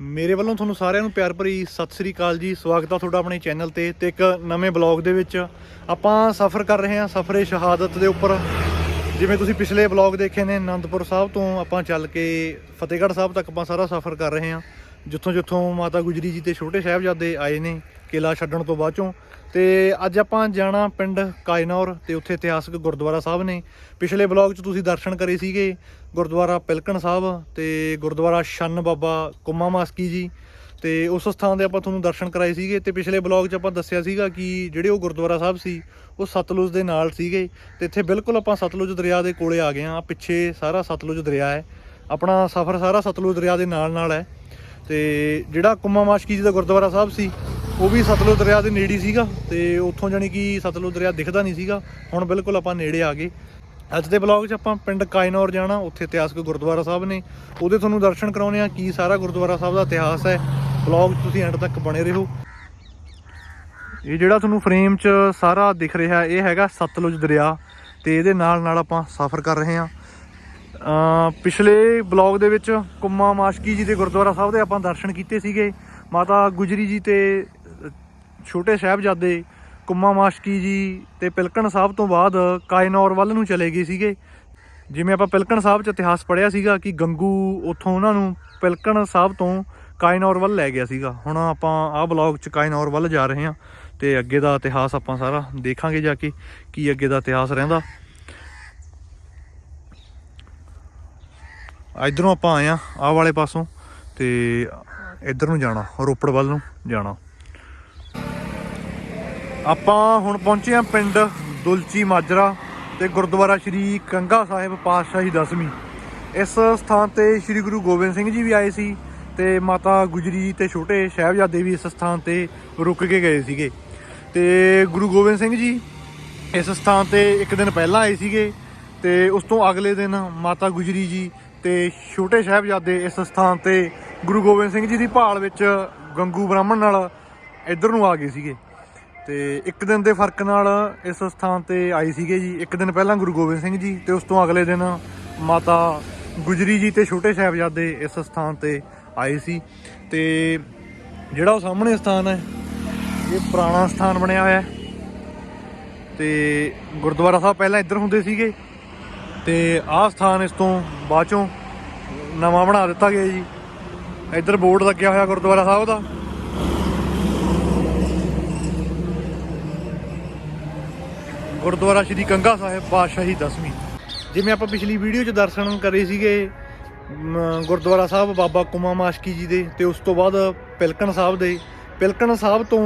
ਮੇਰੇ ਵੱਲੋਂ ਤੁਹਾਨੂੰ ਸਾਰਿਆਂ ਨੂੰ ਪਿਆਰ ਭਰੀ ਸਤਿ ਸ੍ਰੀ ਅਕਾਲ ਜੀ। ਸਵਾਗਤ ਆ ਤੁਹਾਡਾ ਆਪਣੇ ਚੈਨਲ ਤੇ ਤੇ ਇੱਕ ਨਵੇਂ ਬਲੌਗ ਦੇ ਵਿੱਚ। ਆਪਾਂ ਸਫ਼ਰ ਕਰ ਰਹੇ ਹਾਂ ਸਫ਼ਰੇ ਸ਼ਹਾਦਤ ਦੇ ਉੱਪਰ। ਜਿਵੇਂ ਤੁਸੀਂ ਪਿਛਲੇ ਬਲੌਗ ਦੇਖੇ ਨੇ, ਅਨੰਦਪੁਰ ਸਾਹਿਬ ਤੋਂ ਆਪਾਂ ਚੱਲ ਕੇ ਫਤਿਹਗੜ੍ਹ ਸਾਹਿਬ ਤੱਕ ਆਪਾਂ ਸਾਰਾ ਸਫ਼ਰ ਕਰ ਰਹੇ ਹਾਂ। ਜਿੱਥੋਂ ਜਿੱਥੋਂ ਮਾਤਾ ਗੁਜਰੀ ਜੀ ਤੇ ਛੋਟੇ ਸਾਹਿਬਜ਼ਾਦੇ ਆਏ ਨੇ ਕਿਲਾ ਛੱਡਣ ਤੋਂ ਬਾਅਦ ਚੋਂ। ਤੇ ਅੱਜ ਆਪਾਂ ਜਾਣਾ ਪਿੰਡ ਕਾਇਨੌਰ ਤੇ ਉੱਥੇ ਇਤਿਹਾਸਕ ਗੁਰਦੁਆਰਾ ਸਾਹਿਬ ਨੇ। ਪਿਛਲੇ ਬਲੌਗ 'ਚ ਤੁਸੀਂ ਦਰਸ਼ਨ ਕਰੇ ਸੀਗੇ ਗੁਰਦੁਆਰਾ ਪਿਲਕਣ ਸਾਹਿਬ ਤੇ ਗੁਰਦੁਆਰਾ ਛੰਨ ਬਾਬਾ ਕੁੰਮਾ ਮਾਸਕੀ ਜੀ। ਤੇ ਉਸ ਸਥਾਨ ਦੇ ਆਪਾਂ ਤੁਹਾਨੂੰ ਦਰਸ਼ਨ ਕਰਾਏ ਸੀਗੇ ਤੇ ਪਿਛਲੇ ਬਲੌਗ 'ਚ ਆਪਾਂ ਦੱਸਿਆ ਸੀਗਾ ਕਿ ਜਿਹੜੇ ਉਹ ਗੁਰਦੁਆਰਾ ਸਾਹਿਬ ਸੀ, ਉਹ ਸਤਲੁਜ ਦੇ ਨਾਲ ਸੀਗੇ। ਤੇ ਇੱਥੇ ਬਿਲਕੁਲ ਆਪਾਂ ਸਤਲੁਜ ਦਰਿਆ ਦੇ ਕੋਲੇ ਆ ਗਏ ਆ ਪਿੱਛੇ ਸਾਰਾ ਸਤਲੁਜ ਦਰਿਆ ਹੈ। ਆਪਣਾ ਸਫ਼ਰ ਸਾਰਾ ਸਤਲੁਜ ਦਰਿਆ ਦੇ ਨਾਲ ਨਾਲ ਹੈ। ਤੇ ਜਿਹੜਾ ਕੁਮਾ ਮਾਸ਼ਕੀ ਜੀ ਦਾ ਗੁਰਦੁਆਰਾ ਸਾਹਿਬ ਸੀ, ਉਹ ਵੀ ਸਤਲੁਜ ਦਰਿਆ ਦੇ ਨੇੜੇ ਹੀ ਸੀਗਾ ਤੇ ਉੱਥੋਂ ਜਾਨੀ ਕਿ ਸਤਲੁਜ ਦਰਿਆ ਦਿਖਦਾ ਨਹੀਂ ਸੀਗਾ। ਹੁਣ ਬਿਲਕੁਲ ਆਪਾਂ ਨੇੜੇ ਆ ਗਏ। ਅੱਜ ਦੇ ਬਲੌਗ 'ਚ ਆਪਾਂ ਪਿੰਡ ਕਾਇਨੌਰ ਜਾਣਾ, ਉੱਥੇ ਇਤਿਹਾਸਕ ਗੁਰਦੁਆਰਾ ਸਾਹਿਬ ਨੇ। ਉਹਦੇ ਤੁਹਾਨੂੰ ਦਰਸ਼ਨ ਕਰਾਉਣੇ ਆ ਕੀ ਸਾਰਾ ਗੁਰਦੁਆਰਾ ਸਾਹਿਬ ਦਾ ਇਤਿਹਾਸ ਹੈ। ਬਲੌਗ 'ਚ ਤੁਸੀਂ ਐਂਡ ਤੱਕ ਬਣੇ ਰਹੋ। ਇਹ ਜਿਹੜਾ ਤੁਹਾਨੂੰ ਫਰੇਮ 'ਚ ਸਾਰਾ ਦਿਖ ਰਿਹਾ, ਇਹ ਹੈਗਾ ਸਤਲੁਜ ਦਰਿਆ ਤੇ ਇਹਦੇ ਨਾਲ ਨਾਲ ਆਪਾਂ ਸਫ਼ਰ ਕਰ ਰਹੇ ਹਾਂ। ਪਿਛਲੇ ਬਲੌਗ ਦੇ ਵਿੱਚ ਕੁੰਮਾ ਮਾਸ਼ਕੀ ਜੀ ਦੇ ਗੁਰਦੁਆਰਾ ਸਾਹਿਬ ਦੇ ਆਪਾਂ ਦਰਸ਼ਨ ਕੀਤੇ ਸੀਗੇ। ਮਾਤਾ ਗੁਜਰੀ ਜੀ ਤੇ ਛੋਟੇ ਸਾਹਿਬਜ਼ਾਦੇ ਕੁੰਮਾ ਮਾਸ਼ਕੀ ਜੀ ਤੇ ਪਿਲਕਣ ਸਾਹਿਬ ਤੋਂ ਬਾਅਦ ਕਾਇਨੌਰ ਵੱਲ ਨੂੰ ਚਲੇ ਗਏ ਸੀਗੇ। ਜਿਵੇਂ ਆਪਾਂ ਪਿਲਕਣ ਸਾਹਿਬ 'ਚ ਇਤਿਹਾਸ ਪੜ੍ਹਿਆ ਸੀਗਾ ਕਿ ਗੰਗੂ ਉੱਥੋਂ ਉਹਨਾਂ ਨੂੰ ਪਿਲਕਣ ਸਾਹਿਬ ਤੋਂ ਕਾਇਨੌਰ ਵੱਲ ਲੈ ਗਿਆ ਸੀਗਾ। ਹੁਣ ਆਪਾਂ ਆਹ ਬਲੌਗ 'ਚ ਕਾਇਨੌਰ ਵੱਲ ਜਾ ਰਹੇ ਹਾਂ ਤੇ ਅੱਗੇ ਦਾ ਇਤਿਹਾਸ ਆਪਾਂ ਸਾਰਾ ਦੇਖਾਂਗੇ ਜਾ ਕੇ ਕੀ ਅੱਗੇ ਦਾ ਇਤਿਹਾਸ ਰਹਿੰਦਾ। ਇਧਰੋਂ ਆਪਾਂ ਆਏ ਆ, ਆਹ ਵਾਲੇ ਪਾਸੋਂ ਤੇ ਇੱਧਰ ਨੂੰ ਜਾਣਾ, ਰੋਪੜ ਵੱਲ ਨੂੰ ਜਾਣਾ। ਆਪਾਂ ਹੁਣ ਪਹੁੰਚੇ ਆ ਪਿੰਡ ਦੁਲਚੀ ਮਾਜਰਾ ਤੇ ਗੁਰਦੁਆਰਾ ਸ਼੍ਰੀ ਕੰਗਾ ਸਾਹਿਬ ਪਾਤਸ਼ਾਹੀ ਦਸਵੀਂ। ਇਸ ਸਥਾਨ ਤੇ ਸ਼੍ਰੀ ਗੁਰੂ ਗੋਬਿੰਦ ਸਿੰਘ ਜੀ ਵੀ ਆਏ ਸੀ ਤੇ ਮਾਤਾ ਗੁਜਰੀ ਤੇ ਛੋਟੇ ਸਾਹਿਬਜ਼ਾਦੇ ਵੀ ਇਸ ਸਥਾਨ ਤੇ ਰੁਕ ਕੇ ਗਏ ਸੀਗੇ। ਤੇ ਗੁਰੂ ਗੋਬਿੰਦ ਸਿੰਘ ਜੀ ਇਸ ਸਥਾਨ ਤੇ ਇੱਕ ਦਿਨ ਪਹਿਲਾਂ ਆਏ ਸੀਗੇ ਤੇ ਉਸ ਤੋਂ ਅਗਲੇ ਦਿਨ ਮਾਤਾ ਗੁਜਰੀ ਜੀ ਤੇ ਛੋਟੇ ਸਾਹਿਬਜ਼ਾਦੇ ਇਸ ਸਥਾਨ ਤੇ ਗੁਰੂ ਗੋਬਿੰਦ ਸਿੰਘ ਜੀ ਦੀ ਭਾਲ ਵਿੱਚ ਗੰਗੂ ਬ੍ਰਾਹਮਣ ਨਾਲ ਇੱਧਰ ਨੂੰ ਆ ਗਏ ਸੀਗੇ। ਤੇ ਇੱਕ ਦਿਨ ਦੇ ਫ਼ਰਕ ਨਾਲ ਇਸ ਸਥਾਨ ਤੇ ਆਏ ਸੀਗੇ ਜੀ। ਇੱਕ ਦਿਨ ਪਹਿਲਾਂ ਗੁਰੂ ਗੋਬਿੰਦ ਸਿੰਘ ਜੀ ਤੇ ਉਸ ਤੋਂ ਅਗਲੇ ਦਿਨ ਮਾਤਾ ਗੁਜਰੀ ਜੀ ਤੇ ਛੋਟੇ ਸਾਹਿਬਜ਼ਾਦੇ ਇਸ ਸਥਾਨ ਤੇ ਆਏ ਸੀ। ਤੇ ਜਿਹੜਾ ਉਹ ਸਾਹਮਣੇ ਸਥਾਨ ਹੈ, ਇਹ ਪੁਰਾਣਾ ਸਥਾਨ ਬਣਿਆ ਹੋਇਆ ਹੈ। ਤੇ ਗੁਰਦੁਆਰਾ ਸਾਹਿਬ ਪਹਿਲਾਂ ਇੱਧਰ ਹੁੰਦੇ ਸੀਗੇ। ਤੇ ਆਹ ਸਥਾਨ ਇਸ ਤੋਂ ਬਾਅਦ ਚੋਂ ਨਵਾਂ ਬਣਾ ਦਿੱਤਾ ਗਿਆ ਜੀ। ਇੱਧਰ ਬੋਰਡ ਲੱਗਿਆ ਹੋਇਆ ਗੁਰਦੁਆਰਾ ਸਾਹਿਬ ਦਾ। ਗੁਰਦੁਆਰਾ ਸ਼੍ਰੀ ਕੰਗਾ ਸਾਹਿਬ ਪਾਤਸ਼ਾਹੀ ਦਸਵੀਂ। ਜਿਵੇਂ ਆਪਾਂ ਪਿਛਲੀ ਵੀਡੀਓ 'ਚ ਦਰਸ਼ਨ ਕਰੇ ਸੀਗੇ ਗੁਰਦੁਆਰਾ ਸਾਹਿਬ ਬਾਬਾ ਕੁਮਾ ਮਾਸ਼ਕੀ ਜੀ ਦੇ ਤੇ ਉਸ ਤੋਂ ਬਾਅਦ ਪਿਲਕਣ ਸਾਹਿਬ ਦੇ। ਪਿਲਕਣ ਸਾਹਿਬ ਤੋਂ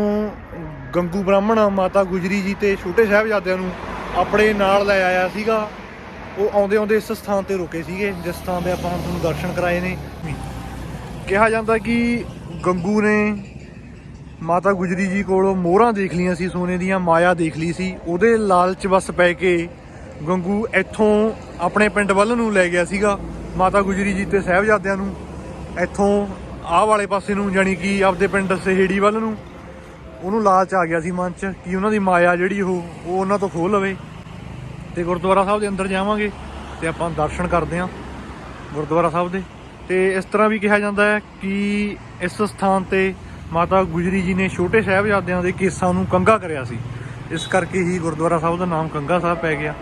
ਗੰਗੂ ਬ੍ਰਾਹਮਣ ਮਾਤਾ ਗੁਜਰੀ ਜੀ ਤੇ ਛੋਟੇ ਸਾਹਿਬਜ਼ਾਦਿਆਂ ਨੂੰ ਆਪਣੇ ਨਾਲ ਲੈ ਆਇਆ ਸੀਗਾ। ਉਹ ਆਉਂਦੇ ਆਉਂਦੇ ਇਸ ਸਥਾਨ ਤੇ ਰੁਕੇ ਸੀਗੇ, ਜਿਸ ਸਥਾਨ ਦੇ ਆਪਾਂ ਹੁਣ ਤੁਹਾਨੂੰ ਦਰਸ਼ਨ ਕਰਾਏ ਨੇ। ਕਿਹਾ ਜਾਂਦਾ ਕਿ ਗੰਗੂ ਨੇ ਮਾਤਾ ਗੁਜਰੀ ਜੀ ਕੋਲੋਂ ਮੋਹਰਾਂ ਦੇਖ ਲਈਆਂ ਸੀ, ਸੋਨੇ ਦੀਆਂ ਮਾਇਆ ਦੇਖ ਲਈ ਸੀ। ਉਹਦੇ ਲਾਲਚ ਵਸ ਪੈ ਕੇ ਗੰਗੂ ਇੱਥੋਂ ਆਪਣੇ ਪਿੰਡ ਵੱਲ ਨੂੰ ਲੈ ਗਿਆ ਸੀਗਾ, ਮਾਤਾ ਗੁਜਰੀ ਜੀ ਤੇ ਸਾਹਿਬਜ਼ਾਦਿਆਂ ਨੂੰ। ਇੱਥੋਂ ਆਹ ਵਾਲੇ ਪਾਸੇ ਨੂੰ, ਜਾਣੀ ਕਿ ਆਪਦੇ ਪਿੰਡ ਸਹੇੜੀ ਵੱਲ ਨੂੰ। ਉਹਨੂੰ ਲਾਲਚ ਆ ਗਿਆ ਸੀ ਮਨ 'ਚ ਕਿ ਉਹਨਾਂ ਦੀ ਮਾਇਆ ਜਿਹੜੀ ਉਹ ਉਹ ਉਹਨਾਂ ਤੋਂ ਖੋਹ ਲਵੇ। ਤੇ ਗੁਰਦੁਆਰਾ ਸਾਹਿਬ ਦੇ ਅੰਦਰ ਜਾਵਾਂਗੇ ਤੇ ਆਪਾਂ ਦਰਸ਼ਨ ਕਰਦੇ ਹਾਂ ਗੁਰਦੁਆਰਾ ਸਾਹਿਬ ਦੇ। ਤੇ ਇਸ ਤਰ੍ਹਾਂ ਵੀ ਕਿਹਾ ਜਾਂਦਾ ਹੈ ਕਿ ਇਸ ਸਥਾਨ ਤੇ ਮਾਤਾ ਗੁਜਰੀ ਜੀ ਨੇ ਛੋਟੇ ਸਾਹਿਬਜ਼ਾਦਿਆਂ ਦੇ ਕੇਸਾਂ ਨੂੰ ਕੰਗਾ ਕਰਿਆ ਸੀ। ਇਸ ਕਰਕੇ ਹੀ ਗੁਰਦੁਆਰਾ ਸਾਹਿਬ ਦਾ ਨਾਮ ਕੰਗਾ ਸਾਹਿਬ ਪੈ ਗਿਆ।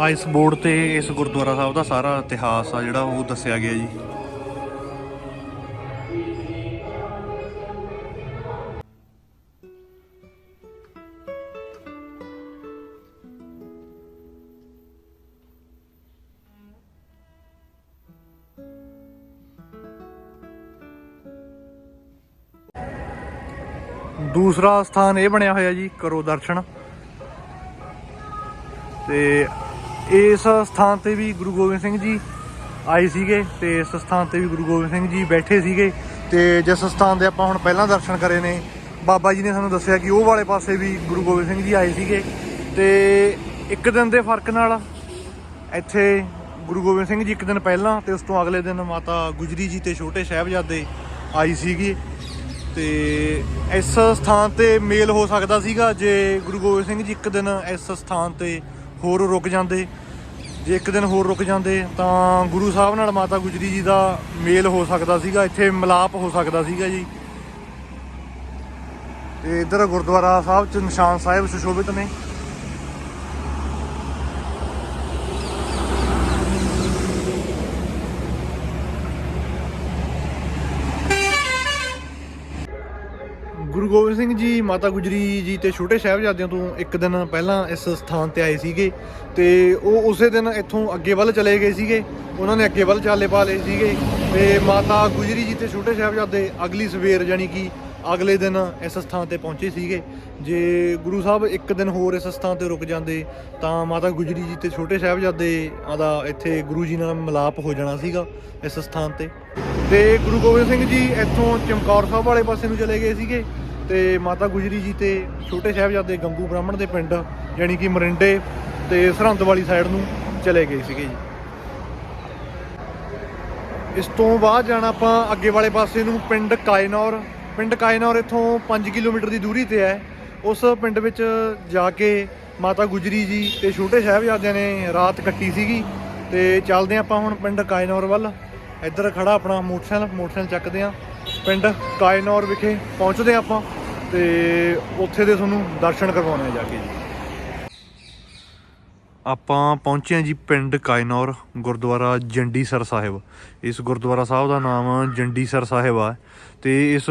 ਆ ਇਸ ਬੋਰਡ ਤੇ ਇਸ ਗੁਰਦੁਆਰਾ ਸਾਹਿਬ ਦਾ ਸਾਰਾ ਇਤਿਹਾਸ ਆ ਜਿਹੜਾ ਉਹ ਦੱਸਿਆ ਗਿਆ ਜੀ। ਦੂਸਰਾ ਸਥਾਨ ਇਹ ਬਣਿਆ ਹੋਇਆ ਜੀ ਕਰੋ ਦਰਸ਼ਨ। ਤੇ ਇਸ ਸਥਾਨ ਤੇ ਵੀ ਗੁਰੂ ਗੋਬਿੰਦ ਸਿੰਘ ਜੀ ਆਏ ਸੀਗੇ ਤੇ ਇਸ ਸਥਾਨ ਤੇ ਵੀ ਗੁਰੂ ਗੋਬਿੰਦ ਸਿੰਘ ਜੀ ਬੈਠੇ ਸੀਗੇ ਤੇ ਜਿਸ ਸਥਾਨ ਦੇ ਆਪਾਂ ਹੁਣ ਪਹਿਲਾਂ ਦਰਸ਼ਨ ਕਰੇ ਨੇ, ਬਾਬਾ ਜੀ ਨੇ ਸਾਨੂੰ ਦੱਸਿਆ ਕਿ ਉਹ ਵਾਲੇ ਪਾਸੇ ਵੀ ਗੁਰੂ ਗੋਬਿੰਦ ਸਿੰਘ ਜੀ ਆਏ ਸੀਗੇ ਤੇ ਇੱਕ ਦਿਨ ਦੇ ਫ਼ਰਕ ਨਾਲ ਇੱਥੇ ਗੁਰੂ ਗੋਬਿੰਦ ਸਿੰਘ ਜੀ ਇੱਕ ਦਿਨ ਪਹਿਲਾਂ ਤੇ ਉਸ ਤੋਂ ਅਗਲੇ ਦਿਨ ਮਾਤਾ ਗੁਜਰੀ ਜੀ ਤੇ ਛੋਟੇ ਸਾਹਿਬਜ਼ਾਦੇ ਆਈ ਸੀਗੀ ਤੇ ਇਸ ਸਥਾਨ ਤੇ ਮੇਲ ਹੋ ਸਕਦਾ ਸੀਗਾ ਜੇ ਗੁਰੂ ਗੋਬਿੰਦ ਸਿੰਘ ਜੀ ਇੱਕ ਦਿਨ ਇਸ ਸਥਾਨ ਤੇ ਹੋਰ ਰੁਕ ਜਾਂਦੇ। ਜੇ ਇੱਕ ਦਿਨ ਹੋਰ ਰੁਕ ਜਾਂਦੇ, ਤਾਂ ਗੁਰੂ ਸਾਹਿਬ ਨਾਲ ਮਾਤਾ ਗੁਜਰੀ ਜੀ ਦਾ ਮੇਲ ਹੋ ਸਕਦਾ ਸੀਗਾ, ਇੱਥੇ ਮਿਲਾਪ ਹੋ ਸਕਦਾ ਸੀਗਾ ਜੀ। ਤੇ ਇੱਧਰ ਗੁਰਦੁਆਰਾ ਸਾਹਿਬ ਚ ਨਿਸ਼ਾਨ ਸਾਹਿਬ ਸੁਸ਼ੋਭਿਤ ਨੇ। ਗੁਰੂ ਗੋਬਿੰਦ ਸਿੰਘ ਜੀ, ਮਾਤਾ ਗੁਜਰੀ ਜੀ ਤੇ ਛੋਟੇ ਸਾਹਿਬਜ਼ਾਦਿਆਂ ਤੋਂ ਇੱਕ ਦਿਨ ਪਹਿਲਾਂ ਇਸ ਸਥਾਨ ਤੇ ਆਏ ਸੀਗੇ ਤੇ ਉਹ ਉਸੇ ਦਿਨ ਇੱਥੋਂ ਅੱਗੇ ਵੱਲ ਚਲੇ ਗਏ ਸੀਗੇ। ਉਹਨਾਂ ਨੇ ਅੱਗੇ ਵੱਲ ਚਾਲੇ ਪਾ ਲਏ ਸੀਗੇ ਤੇ ਮਾਤਾ ਗੁਜਰੀ ਜੀ ਤੇ ਛੋਟੇ ਸਾਹਿਬਜ਼ਾਦੇ ਅਗਲੀ ਸਵੇਰ ਜਾਨੀ ਕਿ ਅਗਲੇ ਦਿਨ ਇਸ ਸਥਾਨ ਤੇ ਪਹੁੰਚੇ ਸੀਗੇ। ਜੇ ਗੁਰੂ ਸਾਹਿਬ ਇੱਕ ਦਿਨ ਹੋਰ ਇਸ ਸਥਾਨ ਤੇ ਰੁਕ ਜਾਂਦੇ ਤਾਂ ਮਾਤਾ ਗੁਜਰੀ ਜੀ ਤੇ ਛੋਟੇ ਸਾਹਿਬਜ਼ਾਦੇ ਆਦਾ ਇੱਥੇ ਗੁਰੂ ਜੀ ਨਾਲ ਮਿਲਾਪ ਹੋ ਜਾਣਾ ਸੀਗਾ ਇਸ ਸਥਾਨ ਤੇ। ਤੇ ਗੁਰੂ ਗੋਬਿੰਦ ਸਿੰਘ ਜੀ ਇੱਥੋਂ ਚਮਕੌਰ ਸਾਹਿਬ ਵਾਲੇ ਪਾਸੇ ਨੂੰ ਚਲੇ ਗਏ ਸੀਗੇ। ਤੇ ਮਾਤਾ ਗੁਜਰੀ ਜੀ ਤੇ ਛੋਟੇ ਸਾਹਿਬਜ਼ਾਦੇ ਗੰਗੂ ਬ੍ਰਾਹਮਣ ਦੇ ਪਿੰਡ ਯਾਨੀ ਕਿ ਮਰਿੰਡੇ ਤੇ ਸਰਹੰਦ ਵਾਲੀ ਸਾਈਡ ਨੂੰ ਚਲੇ ਗਏ ਸੀਗੇ ਜੀ। ਇਸ ਤੋਂ ਬਾਅਦ ਜਾਣਾ ਆਪਾਂ ਅੱਗੇ ਵਾਲੇ ਪਾਸੇ ਨੂੰ ਪਿੰਡ ਕਾਇਨੌਰ। ਪਿੰਡ ਕਾਇਨੌਰ ਇੱਥੋਂ 5 ਕਿਲੋਮੀਟਰ ਦੀ ਦੂਰੀ ਤੇ ਹੈ। ਉਸ ਪਿੰਡ ਵਿੱਚ ਜਾ ਕੇ ਮਾਤਾ ਗੁਜਰੀ ਜੀ ਤੇ ਛੋਟੇ ਸਾਹਿਬਜ਼ਾਦਿਆਂ ਨੇ ਰਾਤ ਕੱਟੀ ਸੀਗੀ ਤੇ ਚੱਲਦੇ ਹਾਂ ਆਪਾਂ ਹੁਣ ਪਿੰਡ ਕਾਇਨੌਰ ਵੱਲ। ਇੱਧਰ ਖੜਾ ਆਪਣਾ ਮੋਟਰਸਾਈਕਲ ਮੋਟਰਸਾਈਕਲ ਚੱਕਦੇ ਹਾਂ। ਪਿੰਡ ਕਾਇਨੌਰ ਵਿਖੇ ਪਹੁੰਚਦੇ ਹਾਂ ਆਪਾਂ। ਤੇ ਉੱਥੇ ਦੇ ਤੁਹਾਨੂੰ ਦਰਸ਼ਨ ਕਰਵਾਉਣੇ ਆ ਜਾ ਕੇ ਜੀ। ਆਪਾਂ ਪਹੁੰਚੇ ਹਾਂ ਜੀ ਪਿੰਡ ਕਾਇਨੌਰ, ਗੁਰਦੁਆਰਾ ਜੰਡੀਸਰ ਸਾਹਿਬ। ਇਸ ਗੁਰਦੁਆਰਾ ਸਾਹਿਬ ਦਾ ਨਾਮ ਜੰਡੀਸਰ ਸਾਹਿਬ ਆ। ਤੇ ਇਸ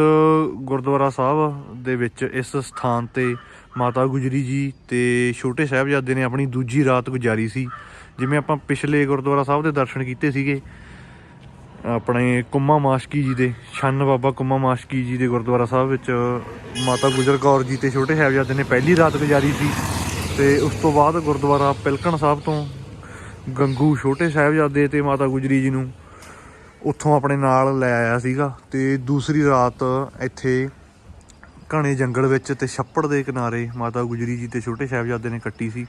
ਗੁਰਦੁਆਰਾ ਸਾਹਿਬ ਦੇ ਵਿੱਚ ਇਸ ਸਥਾਨ ਤੇ ਮਾਤਾ ਗੁਜਰੀ ਜੀ ਤੇ ਛੋਟੇ ਸਾਹਿਬਜ਼ਾਦੇ ਨੇ ਆਪਣੀ ਦੂਜੀ ਰਾਤ ਗੁਜ਼ਾਰੀ ਸੀ। ਜਿਵੇਂ ਆਪਾਂ ਪਿਛਲੇ ਗੁਰਦੁਆਰਾ ਸਾਹਿਬ ਦੇ ਦਰਸ਼ਨ ਕੀਤੇ ਸੀਗੇ ਆਪਣੇ ਕੁੰਮਾ ਮਾਸ਼ਕੀ ਜੀ ਦੇ, ਛੰਨ ਬਾਬਾ ਕੁੰਮਾ ਮਾਸ਼ਕੀ ਜੀ ਦੇ ਗੁਰਦੁਆਰਾ ਸਾਹਿਬ ਵਿੱਚ ਮਾਤਾ ਗੁਜਰ ਕੌਰ ਜੀ ਤੇ ਛੋਟੇ ਸਾਹਿਬਜ਼ਾਦੇ ਨੇ ਪਹਿਲੀ ਰਾਤ ਗੁਜ਼ਾਰੀ ਸੀ ਤੇ ਉਸ ਤੋਂ ਬਾਅਦ ਗੁਰਦੁਆਰਾ ਪਿਲਕਣ ਸਾਹਿਬ ਤੋਂ ਗੰਗੂ ਛੋਟੇ ਸਾਹਿਬਜ਼ਾਦੇ ਤੇ ਮਾਤਾ ਗੁਜਰੀ ਜੀ ਨੂੰ ਉੱਥੋਂ ਆਪਣੇ ਨਾਲ ਲੈ ਆਇਆ ਸੀਗਾ ਤੇ ਦੂਸਰੀ ਰਾਤ ਇੱਥੇ ਘਣੇ ਜੰਗਲ ਵਿੱਚ ਤੇ ਛੱਪੜ ਦੇ ਕਿਨਾਰੇ ਮਾਤਾ ਗੁਜਰੀ ਜੀ ਤੇ ਛੋਟੇ ਸਾਹਿਬਜ਼ਾਦੇ ਨੇ ਕੱਟੀ ਸੀ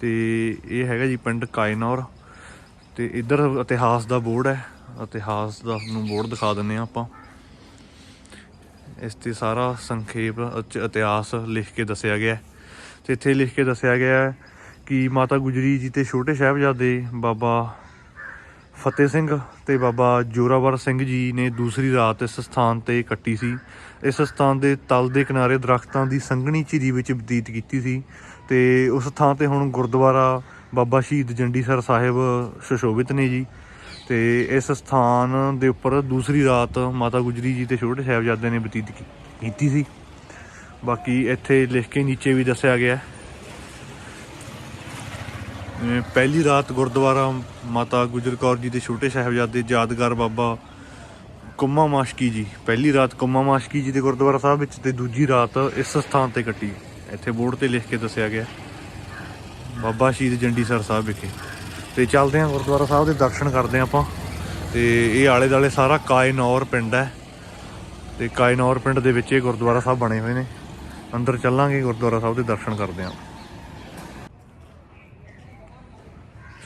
ਤੇ ਇਹ ਹੈਗਾ ਜੀ ਪਿੰਡ ਕਾਇਨੌਰ ਤੇ ਇੱਧਰ ਇਤਿਹਾਸ ਦਾ ਬੋਰਡ ਹੈ। ਇਤਿਹਾਸ ਦਾ ਨੂੰ ਬੋਰਡ ਦਿਖਾ ਦਿੰਨੇ ਆ ਆਪਾਂ। ਇਸ ਤੇ ਸਾਰਾ ਸੰਖੇਪ ਇਤਿਹਾਸ ਲਿਖ ਕੇ ਦੱਸਿਆ ਗਿਆ ਹੈ। ਤੇ ਇੱਥੇ ਲਿਖ ਕੇ ਦੱਸਿਆ ਗਿਆ ਹੈ ਕਿ ਮਾਤਾ ਗੁਜਰੀ ਜੀ ਤੇ ਛੋਟੇ ਸਾਹਿਬਜ਼ਾਦੇ ਬਾਬਾ ਫਤਿਹ ਸਿੰਘ ਤੇ ਬਾਬਾ ਜੋਰਾਵਰ ਸਿੰਘ ਜੀ ਨੇ ਦੂਸਰੀ ਰਾਤ ਇਸ ਸਥਾਨ ਤੇ ਕੱਟੀ ਸੀ। ਇਸ ਸਥਾਨ ਦੇ ਤਲ ਦੇ ਕਿਨਾਰੇ ਦਰਖਤਾਂ ਦੀ ਸੰਘਣੀ ਝਿਰੀ ਵਿੱਚ ਬਤੀਤ ਕੀਤੀ ਸੀ ਤੇ ਉਸ ਥਾਂ ਤੇ ਹੁਣ ਗੁਰਦੁਆਰਾ ਬਾਬਾ ਸ਼ਹੀਦ ਜੰਡੀਸਰ ਸਾਹਿਬ ਸੁਸ਼ੋਭਿਤ ਨੇ ਜੀ। ਤੇ ਇਸ ਸਥਾਨ ਦੇ ਉੱਪਰ ਦੂਸਰੀ ਰਾਤ ਮਾਤਾ ਗੁਜਰੀ ਜੀ ਤੇ ਛੋਟੇ ਸਾਹਿਬਜ਼ਾਦੇ ਨੇ ਬਤੀਤ ਕੀਤੀ ਸੀ। ਬਾਕੀ ਇੱਥੇ ਲਿਖ ਕੇ ਨੀਚੇ ਵੀ ਦੱਸਿਆ ਗਿਆ। ਪਹਿਲੀ ਰਾਤ ਗੁਰਦੁਆਰਾ ਮਾਤਾ ਗੁਜਰ ਕੌਰ ਜੀ ਦੇ ਛੋਟੇ ਸਾਹਿਬਜ਼ਾਦੇ ਯਾਦਗਾਰ ਬਾਬਾ ਕੁੰਮਾ ਮਾਸ਼ਕੀ ਜੀ। ਪਹਿਲੀ ਰਾਤ ਕੁੰਮਾ ਮਾਸ਼ਕੀ ਜੀ ਦੇ ਗੁਰਦੁਆਰਾ ਸਾਹਿਬ ਵਿੱਚ ਤੇ ਦੂਜੀ ਰਾਤ ਇਸ ਸਥਾਨ ਤੇ ਕੱਟੀ। ਇੱਥੇ ਬੋਰਡ ਤੇ ਲਿਖ ਕੇ ਦੱਸਿਆ ਗਿਆ। ਬਾਬਾ ਸ਼ਹੀਦ ਜੰਡੀ ਸਰ ਸਾਹਿਬ ਵਿਖੇ। ਤੇ ਚੱਲਦੇ ਹਾਂ ਗੁਰਦੁਆਰਾ ਸਾਹਿਬ ਦੇ ਦਰਸ਼ਨ ਕਰਦੇ ਹਾਂ ਆਪਾਂ। ਤੇ ਇਹ ਆਲੇ ਦਾਲੇ ਸਾਰਾ ਕਾਇਨੌਰ ਪਿੰਡ ਹੈ। ਤੇ ਕਾਇਨੌਰ ਪਿੰਡ ਦੇ ਵਿੱਚ ਇਹ ਗੁਰਦੁਆਰਾ ਸਾਹਿਬ ਬਣੇ ਹੋਏ ਨੇ। ਅੰਦਰ ਚੱਲਾਂਗੇ, ਗੁਰਦੁਆਰਾ ਸਾਹਿਬ ਦੇ ਦਰਸ਼ਨ ਕਰਦੇ ਹਾਂ।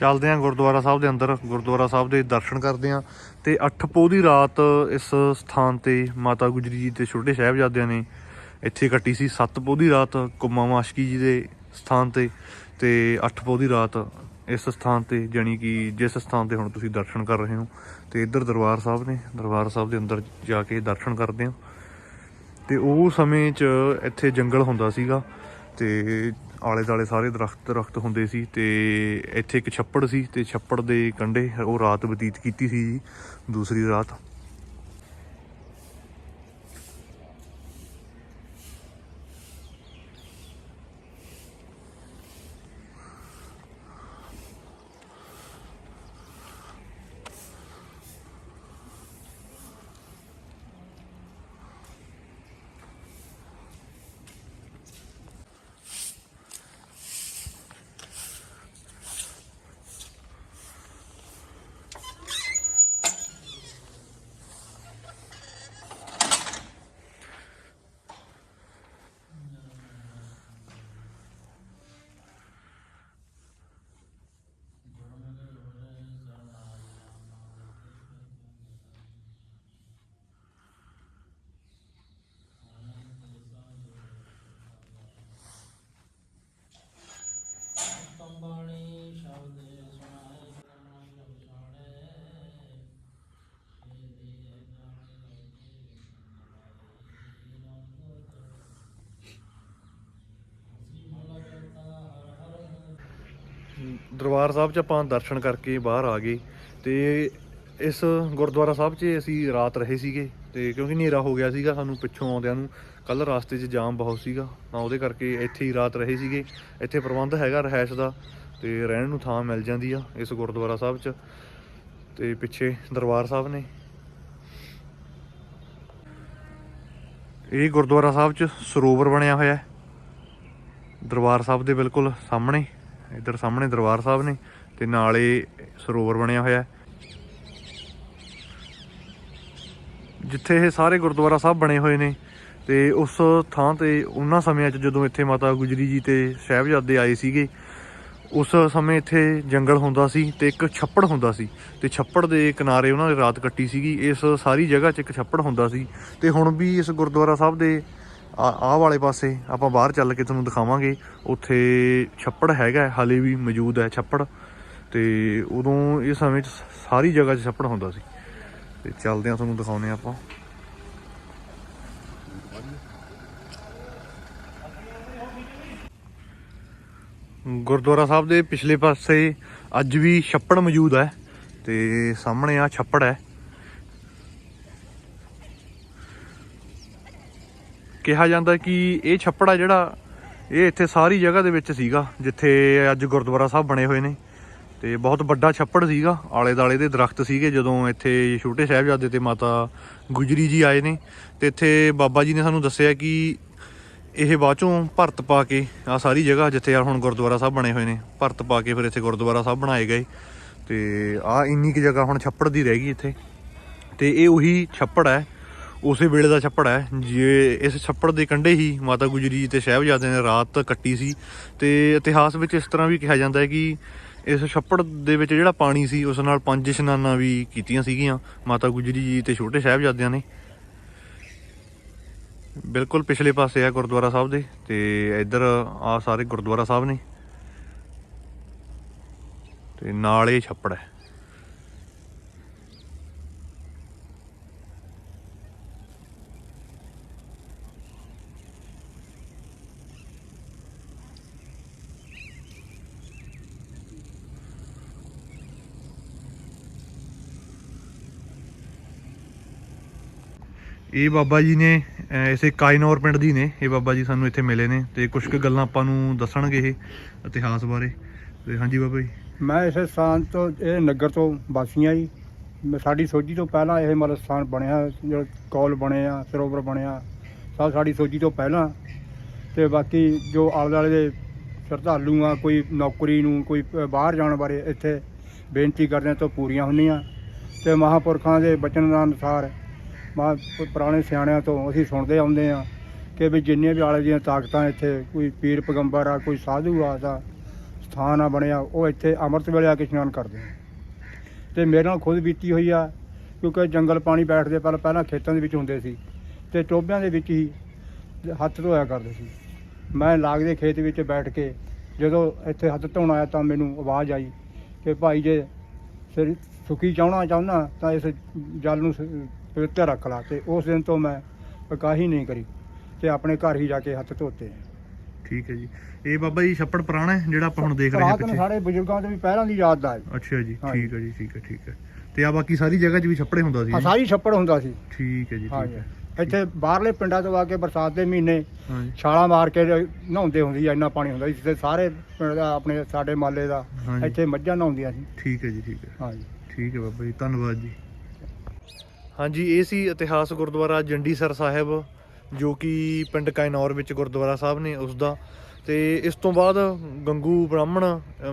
ਚੱਲਦੇ ਹਾਂ ਗੁਰਦੁਆਰਾ ਸਾਹਿਬ ਦੇ ਅੰਦਰ। ਗੁਰਦੁਆਰਾ ਸਾਹਿਬ ਦੇ ਦਰਸ਼ਨ ਕਰਦੇ ਹਾਂ। ਤੇ 8 ਪੋਹ ਦੀ ਰਾਤ ਇਸ ਸਥਾਨ ਤੇ ਮਾਤਾ ਗੁਜਰੀ ਜੀ ਤੇ ਛੋਟੇ ਸਾਹਿਬਜ਼ਾਦਿਆਂ ਨੇ ਇੱਥੇ ਕੱਟੀ ਸੀ। 7 ਪੋਹ ਦੀ ਰਾਤ ਕੁੰਮਾ ਮਾਸ਼ਕੀ ਜੀ ਦੇ ਸਥਾਨ ਤੇ। ਤੇ 8 ਪੋਹ ਦੀ ਰਾਤ ਇਸ ਸਥਾਨ ਤੇ, ਜਾਣੀ ਕਿ ਜਿਸ ਸਥਾਨ ਤੇ ਹੁਣ ਤੁਸੀਂ ਦਰਸ਼ਨ ਕਰ ਰਹੇ ਹੋ, ਤੇ ਇੱਧਰ ਦਰਬਾਰ ਸਾਹਿਬ ਨੇ, ਦਰਬਾਰ ਸਾਹਿਬ ਦੇ ਅੰਦਰ ਜਾ ਕੇ ਦਰਸ਼ਨ ਕਰਦੇ ਹੋ। ਤੇ ਉਹ ਸਮੇਂ 'ਚ ਇੱਥੇ ਜੰਗਲ ਹੁੰਦਾ ਸੀਗਾ, ਤੇ ਆਲੇ ਦਾਲੇ ਸਾਰੇ ਦਰਖਤ ਦਰਖਤ ਹੁੰਦੇ ਸੀ, ਤੇ ਇੱਥੇ ਇੱਕ ਛੱਪੜ ਸੀ, ਤੇ ਛੱਪੜ ਦੇ ਕੰਢੇ ਉਹ ਰਾਤ ਬਤੀਤ ਕੀਤੀ ਸੀ ਜੀ, ਦੂਸਰੀ ਰਾਤ। ਦਰਬਾਰ ਸਾਹਿਬ 'ਚ ਆਪਾਂ ਦਰਸ਼ਨ ਕਰਕੇ ਬਾਹਰ ਆ ਗਏ ਤੇ ਇਸ ਗੁਰਦੁਆਰਾ ਸਾਹਿਬ 'ਚ ਅਸੀਂ ਰਾਤ ਰਹੇ ਸੀਗੇ ਤੇ ਕਿਉਂਕਿ ਹਨੇਰਾ ਹੋ ਗਿਆ ਸੀਗਾ, ਸਾਨੂੰ ਪਿੱਛੋਂ ਆਉਂਦਿਆਂ ਨੂੰ ਕੱਲ ਰਸਤੇ 'ਚ ਜਾਮ ਬਹੁਤ ਸੀਗਾ, ਤਾਂ ਉਹਦੇ ਕਰਕੇ ਇੱਥੇ ਹੀ ਰਾਤ ਰਹੇ ਸੀਗੇ। ਇੱਥੇ ਪ੍ਰਬੰਧ ਹੈਗਾ ਰਹਿائش ਦਾ ਤੇ ਰਹਿਣ ਨੂੰ ਥਾਂ ਮਿਲ ਜਾਂਦੀ ਆ ਇਸ ਗੁਰਦੁਆਰਾ ਸਾਹਿਬ 'ਚ ਤੇ ਪਿੱਛੇ ਦਰਬਾਰ ਸਾਹਿਬ ਨੇ। ਇਹ ਗੁਰਦੁਆਰਾ ਸਾਹਿਬ 'ਚ ਸਰੋਵਰ ਬਣਿਆ ਹੋਇਆ ਦਰਬਾਰ ਸਾਹਿਬ ਦੇ ਬਿਲਕੁਲ ਸਾਹਮਣੇ। ਇੱਧਰ ਸਾਹਮਣੇ ਦਰਬਾਰ ਸਾਹਿਬ ਨੇ ਤੇ ਨਾਲੇ ਸਰੋਵਰ ਬਣਿਆ ਹੋਇਆ ਜਿੱਥੇ ਇਹ ਸਾਰੇ ਗੁਰਦੁਆਰਾ ਸਾਹਿਬ ਬਣੇ ਹੋਏ ਨੇ ਤੇ ਉਸ ਥਾਂ ਤੇ ਉਹਨਾਂ ਸਮਿਆਂ 'ਚ ਜਦੋਂ ਇੱਥੇ ਮਾਤਾ ਗੁਜਰੀ ਜੀ ਤੇ ਸਾਹਿਬਜ਼ਾਦੇ ਆਏ ਸੀਗੇ, ਉਸ ਸਮੇਂ ਇੱਥੇ ਜੰਗਲ ਹੁੰਦਾ ਸੀ ਤੇ ਇੱਕ ਛੱਪੜ ਹੁੰਦਾ ਸੀ ਤੇ ਛੱਪੜ ਦੇ ਕਿਨਾਰੇ ਉਹਨਾਂ ਨੇ ਰਾਤ ਕੱਟੀ ਸੀਗੀ। ਇਸ ਸਾਰੀ ਜਗ੍ਹਾ 'ਚ ਇੱਕ ਛੱਪੜ ਹੁੰਦਾ ਸੀ ਤੇ ਹੁਣ ਵੀ ਇਸ ਗੁਰਦੁਆਰਾ ਸਾਹਿਬ ਦੇ ਆਹ ਵਾਲੇ ਪਾਸੇ ਆਪਾਂ ਬਾਹਰ ਚੱਲ ਕੇ ਤੁਹਾਨੂੰ ਦਿਖਾਵਾਂਗੇ। ਉੱਥੇ ਛੱਪੜ ਹੈਗਾ ਹਾਲੇ ਵੀ ਮੌਜੂਦ ਹੈ ਛੱਪੜ। ਤੇ ਉਦੋਂ ਇਹ ਸਮੇਂ 'ਚ ਸਾਰੀ ਜਗ੍ਹਾ 'ਚ ਛੱਪੜ ਹੁੰਦਾ ਸੀ। ਤੇ ਚੱਲਦੇ ਆ ਤੁਹਾਨੂੰ ਦਿਖਾਉਂਦੇ ਆ ਆਪਾਂ। ਗੁਰਦੁਆਰਾ ਸਾਹਿਬ ਦੇ ਪਿਛਲੇ ਪਾਸੇ ਅੱਜ ਵੀ ਛੱਪੜ ਮੌਜੂਦ ਹੈ। ਤੇ ਸਾਹਮਣੇ ਆ ਛੱਪੜ ਹੈ। ਕਿਹਾ ਜਾਂਦਾ ਕਿ ਇਹ ਛੱਪੜ ਆ ਜਿਹੜਾ, ਇਹ ਇੱਥੇ ਸਾਰੀ ਜਗ੍ਹਾ ਦੇ ਵਿੱਚ ਸੀਗਾ, ਜਿੱਥੇ ਅੱਜ ਗੁਰਦੁਆਰਾ ਸਾਹਿਬ ਬਣੇ ਹੋਏ ਨੇ। ਤੇ ਬਹੁਤ ਵੱਡਾ ਛੱਪੜ ਸੀਗਾ ਆਲੇ ਦਾਲੇ ਦੇ ਦਰਖਤ ਸੀਗੇ, ਜਦੋਂ ਇੱਥੇ ਛੋਟੇ ਸਾਹਿਬਜ਼ਾਦੇ ਤੇ ਮਾਤਾ ਗੁਜਰੀ ਜੀ ਆਏ ਨੇ। ਤੇ ਇੱਥੇ ਬਾਬਾ ਜੀ ਨੇ ਸਾਨੂੰ ਦੱਸਿਆ ਕਿ ਇਹ ਬਾਅਦ ਚੋਂ ਭਰਤ ਪਾ ਕੇ ਆ ਸਾਰੀ ਜਗ੍ਹਾ ਜਿੱਥੇ ਆ ਹੁਣ ਗੁਰਦੁਆਰਾ ਸਾਹਿਬ ਬਣੇ ਹੋਏ ਨੇ, ਭਰਤ ਪਾ ਕੇ ਫਿਰ ਇੱਥੇ ਗੁਰਦੁਆਰਾ ਸਾਹਿਬ ਬਣਾਏ ਗਏ। ਤੇ ਆ ਇੰਨੀ ਕੁ ਜਗ੍ਹਾ ਹੁਣ ਛੱਪੜ ਦੀ ਰਹਿ ਗਈ ਇੱਥੇ। ਤੇ ਇਹ ਉਹੀ ਛੱਪੜ ਹੈ ਉਸੇ ਵੇਲੇ ਦਾ ਛੱਪੜ ਹੈ। ਜੇ ਇਸ ਛੱਪੜ ਦੇ ਕੰਢੇ ਹੀ ਮਾਤਾ ਗੁਜਰੀ ਜੀ ਤੇ ਸਾਹਿਬਜ਼ਾਦੇ ਨੇ ਰਾਤ ਕੱਟੀ ਸੀ ਤੇ ਇਤਿਹਾਸ ਵਿੱਚ ਇਸ ਤਰ੍ਹਾਂ ਵੀ ਕਿਹਾ ਜਾਂਦਾ ਹੈ ਕਿ ਇਸ ਛੱਪੜ ਦੇ ਵਿੱਚ ਜਿਹੜਾ ਪਾਣੀ ਸੀ, ਉਸ ਨਾਲ ਪੰਜ ਇਸ਼ਨਾਨਾਂ ਵੀ ਕੀਤੀਆਂ ਸੀਗੀਆਂ ਮਾਤਾ ਗੁਜਰੀ ਜੀ ਤੇ ਛੋਟੇ ਸਾਹਿਬਜ਼ਾਦਿਆਂ ਨੇ। ਬਿਲਕੁਲ ਪਿਛਲੇ ਪਾਸੇ ਆ ਗੁਰਦੁਆਰਾ ਸਾਹਿਬ ਦੇ ਤੇ ਇੱਧਰ ਆ ਸਾਰੇ ਗੁਰਦੁਆਰਾ ਸਾਹਿਬ ਨੇ। ਤੇ ਨਾਲ ਇਹ ਛੱਪੜ ਹੈ। ਇਹ ਬਾਬਾ ਜੀ ਨੇ ਇਸੇ ਕਾਇਨੌਰ ਪਿੰਡ ਦੀ ਨੇ। ਇਹ ਬਾਬਾ ਜੀ ਸਾਨੂੰ ਇੱਥੇ ਮਿਲੇ ਨੇ ਤੇ ਕੁਝ ਕੁ ਗੱਲਾਂ ਆਪਾਂ ਨੂੰ ਦੱਸਣਗੇ ਇਹ ਇਤਿਹਾਸ ਬਾਰੇ। ਤੇ ਹਾਂਜੀ ਬਾਬਾ ਜੀ। ਮੈਂ ਇਸੇ ਸਥਾਨ ਤੋਂ, ਇਹ ਨਗਰ ਤੋਂ ਵਾਸੀਆਂ ਜੀ। ਮੈਂ- ਸਾਡੀ ਸੋਝੀ ਤੋਂ ਪਹਿਲਾਂ ਇਹ ਮਤਲਬ ਸਥਾਨ ਬਣਿਆ, ਜਿਹੜਾ ਕੌਲ ਬਣੇ ਆ ਸਰੋਵਰ ਬਣਿਆ ਸਭ ਸਾਡੀ ਸੋਝੀ ਤੋਂ ਪਹਿਲਾਂ। ਤੇ ਬਾਕੀ ਜੋ ਆਲੇ ਦੁਆਲੇ ਦੇ ਸ਼ਰਧਾਲੂ ਆ, ਕੋਈ ਨੌਕਰੀ ਨੂੰ, ਕੋਈ ਬਾਹਰ ਜਾਣ ਬਾਰੇ ਇੱਥੇ ਬੇਨਤੀ ਕਰਦੇ ਤੋਂ ਪੂਰੀਆਂ ਹੁੰਦੀਆਂ। ਤੇ ਮਹਾਪੁਰਖਾਂ ਦੇ ਬਚਨ ਦੇ ਅਨੁਸਾਰ ਮਹਾ ਪੁਰਾਣੇ ਸਿਆਣਿਆਂ ਤੋਂ ਅਸੀਂ ਸੁਣਦੇ ਆਉਂਦੇ ਆ ਕਿ ਵੀ ਜਿੰਨੇ ਵੀ ਆਲੇ ਦੀਆਂ ਤਾਕਤਾਂ ਇੱਥੇ, ਕੋਈ ਪੀਰ ਪੈਗੰਬਰ ਆ, ਕੋਈ ਸਾਧੂ ਆ ਦਾ ਸਥਾਨ ਆ ਬਣਿਆ, ਉਹ ਇੱਥੇ ਅੰਮ੍ਰਿਤ ਵੇਲੇ ਆ ਕੇ ਇਸ਼ਨਾਨ ਕਰਦੇ ਆ। ਤੇ ਮੇਰੇ ਨਾਲ ਖੁਦ ਬੀਤੀ ਹੋਈ ਆ, ਕਿਉਂਕਿ ਜੰਗਲ ਪਾਣੀ ਬੈਠਦੇ ਪਹਿਲਾਂ ਪਹਿਲਾਂ ਖੇਤਾਂ ਦੇ ਵਿੱਚ ਹੁੰਦੇ ਸੀ ਤੇ ਟੋਬਿਆਂ ਦੇ ਵਿੱਚ ਹੀ ਹੱਥ ਧੋਇਆ ਕਰਦੇ ਸੀ। ਮੈਂ ਲਾਗ ਦੇ ਖੇਤ ਵਿੱਚ ਬੈਠ ਕੇ ਜਦੋਂ ਇੱਥੇ ਹੱਥ ਧੋਣ ਆਇਆ ਤਾਂ ਮੈਨੂੰ ਆਵਾਜ਼ ਆਈ ਕਿ ਭਾਈ ਜੇ ਸਿਰ ਸੁੱਕੀ ਚਾਹਣਾ ਚਾਹੁੰਦਾ ਤਾਂ ਇਸ ਜਲ ਨੂੰ ਸ- ਪਵਿੱਤਰ ਰੱਖ ਲਾ ਤੇ ਉਸ ਦਿਨ ਤੋਂ ਮੈਂ ਪਕਾਹੀ ਨਹੀਂ ਕਰੀ ਤੇ ਆਪਣੇ ਘਰ ਹੀ ਜਾ ਕੇ ਹੱਥ ਧੋਤੇ ਠੀਕ ਹੈ ਜੀ। ਇਹ ਬਾਬਾ ਜੀ ਛੱਪੜ ਪੁਰਾਣਾ ਹੈ ਜਿਹੜਾ ਆਪਾਂ ਹੁਣ ਦੇਖ ਰਹੇ ਹਾਂ ਪਿੱਛੇ? ਸਾਡੇ ਬਜ਼ੁਰਗਾਂ ਤੋਂ ਵੀ ਪਹਿਲਾਂ ਦੀ ਯਾਦ ਦਾ ਹੈ। ਅੱਛਾ ਜੀ। ਠੀਕ ਹੈ ਜੀ ਠੀਕ ਹੈ ਠੀਕ ਹੈ। ਤੇ ਆ ਬਾਕੀ ਸਾਰੀ ਜਗ੍ਹਾ 'ਚ ਵੀ ਛੱਪੜੇ ਹੁੰਦਾ ਸੀ ਆ ਸਾਰੀ ਛੱਪੜ ਹੁੰਦਾ ਸੀ। ਠੀਕ ਹੈ ਜੀ ਠੀਕ ਹੈ। ਇੱਥੇ ਬਾਹਰਲੇ ਪਿੰਡਾਂ ਤੋਂ ਆ ਕੇ ਬਰਸਾਤ ਦੇ ਮਹੀਨੇ ਛਾਲਾਂ ਮਾਰ ਕੇ ਨਹਾਉਂਦੇ ਹੁੰਦੇ ਸੀ ਇੰਨਾ ਪਾਣੀ ਹੁੰਦਾ ਸੀ ਤੇ ਸਾਰੇ ਪਿੰਡ ਦਾ ਆਪਣੇ ਸਾਡੇ ਮਾਲੇ ਦਾ। ਇੱਥੇ ਮੱਝਾਂ ਨਹਾਉਂਦੀਆਂ ਸੀ। ਠੀਕ ਹੈ ਜੀ ਠੀਕ ਹੈ। ਹਾਂਜੀ। ਠੀਕ ਹੈ ਬਾਬਾ ਜੀ ਧੰਨਵਾਦ ਜੀ। ਹਾਂਜੀ, ਇਹ ਸੀ ਇਤਿਹਾਸ ਗੁਰਦੁਆਰਾ ਜੰਡੀਸਰ ਸਾਹਿਬ, ਜੋ ਕਿ ਪਿੰਡ ਕਾਇਨੌਰ ਵਿੱਚ ਗੁਰਦੁਆਰਾ ਸਾਹਿਬ ਨੇ ਉਸ ਦਾ ਤੇ ਇਸ ਤੋਂ ਬਾਅਦ ਗੰਗੂ ਬ੍ਰਾਹਮਣ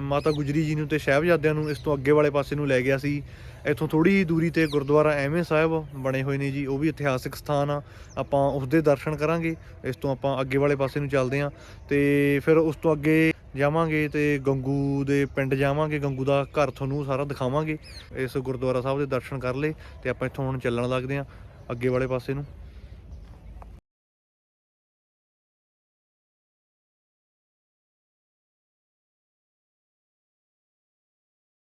ਮਾਤਾ ਗੁਜਰੀ ਜੀ ਨੂੰ ਤੇ ਸਾਹਿਬਜ਼ਾਦਿਆਂ ਨੂੰ ਇਸ ਤੋਂ ਅੱਗੇ ਵਾਲੇ ਪਾਸੇ ਨੂੰ ਲੈ ਗਿਆ ਸੀ। ਇੱਥੋਂ ਥੋੜੀ ਦੂਰੀ ਤੇ ਗੁਰਦੁਆਰਾ ਐਵੇਂ ਸਾਹਿਬ ਬਣੇ ਹੋਏ ਨੇ ਜੀ, ਉਹ ਵੀ ਇਤਿਹਾਸਿਕ ਸਥਾਨ ਆ। ਆਪਾਂ ਉਸ ਦੇ ਦਰਸ਼ਨ ਕਰਾਂਗੇ, ਇਸ ਤੋਂ ਆਪਾਂ ਅੱਗੇ ਵਾਲੇ ਪਾਸੇ ਨੂੰ ਚੱਲਦੇ ਹਾਂ ਤੇ ਫਿਰ ਉਸ ਤੋਂ ਅੱਗੇ ਜਾਵਾਂਗੇ ਤੇ ਗੰਗੂ ਦੇ ਪਿੰਡ ਜਾਵਾਂਗੇ, ਗੰਗੂ ਦਾ ਘਰ ਤੁਹਾਨੂੰ ਸਾਰਾ ਦਿਖਾਵਾਂਗੇ। ਇਸ ਗੁਰਦੁਆਰਾ ਸਾਹਿਬ ਦੇ ਦਰਸ਼ਨ ਕਰ ਲਏ ਤੇ ਆਪਾਂ ਇੱਥੋਂ ਹੁਣ ਚੱਲਣ ਲੱਗਦੇ ਹਾਂ ਅੱਗੇ ਵਾਲੇ ਪਾਸੇ ਨੂੰ।